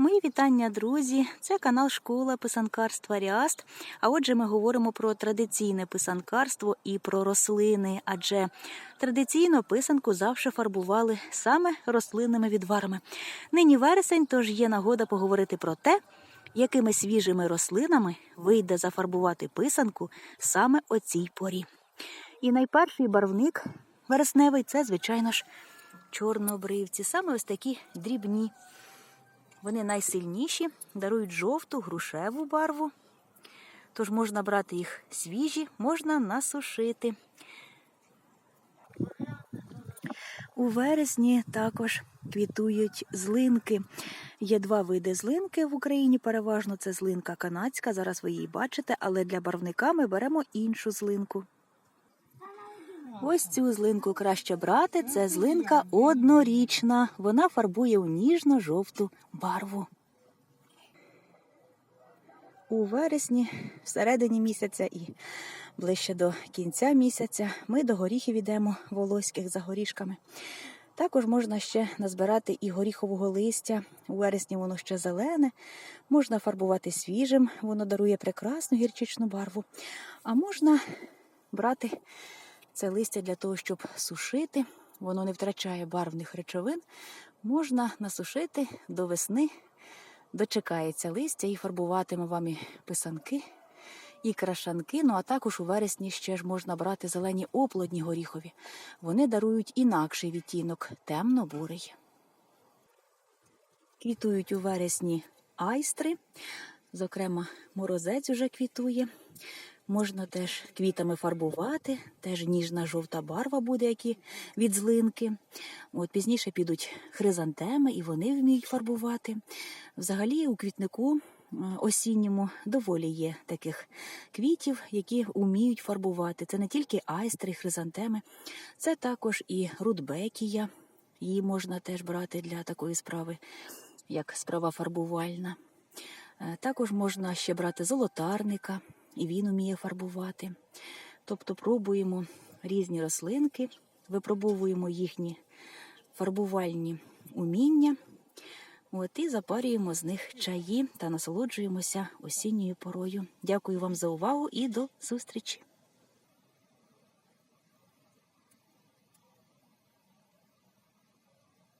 Мої вітання, друзі! Це канал Школа писанкарства Ріаст. А отже, ми говоримо про традиційне писанкарство і про рослини, адже традиційно писанку завжди фарбували саме рослинними відварами. Нині вересень, тож є нагода поговорити про те, якими свіжими рослинами вийде зафарбувати писанку саме о цій порі. І найперший барвник вересневий це, звичайно ж, чорнобривці, саме ось такі дрібні. Вони найсильніші, дарують жовту, грушеву барву. Тож можна брати їх свіжі, можна насушити. У вересні також квітують злинки. Є два види злинки в Україні. Переважно це злинка канадська. Зараз ви її бачите, але для барвника ми беремо іншу злинку. Ось цю злинку краще брати. Це злинка однорічна. Вона фарбує у ніжно-жовту барву. У вересні, всередині місяця і ближче до кінця місяця ми до горіхів йдемо волоських за горішками. Також можна ще назбирати і горіхового листя. У вересні воно ще зелене, можна фарбувати свіжим, воно дарує прекрасну гірчичну барву. А можна брати це листя для того, щоб сушити. Воно не втрачає барвних речовин. Можна насушити до весни, дочекається листя і фарбуватиме вам і писанки, і крашанки. Ну а також у вересні ще ж можна брати зелені оплодні горіхові. Вони дарують інакший відтінок темно-бурий. Квітують у вересні айстри, зокрема, морозець уже квітує. Можна теж квітами фарбувати, теж ніжна жовта барва буде, які від злинки. От Пізніше підуть хризантеми, і вони вміють фарбувати. Взагалі, у квітнику е, осінньому доволі є таких квітів, які вміють фарбувати. Це не тільки айстри, хризантеми, це також і рудбекія. Її можна теж брати для такої справи, як справа фарбувальна. Е, Також можна ще брати золотарника і він уміє фарбувати. Тобто пробуємо різні рослинки, випробовуємо їхні фарбувальні уміння. От і запарюємо з них чаї та насолоджуємося осінньою порою. Дякую вам за увагу і до зустрічі!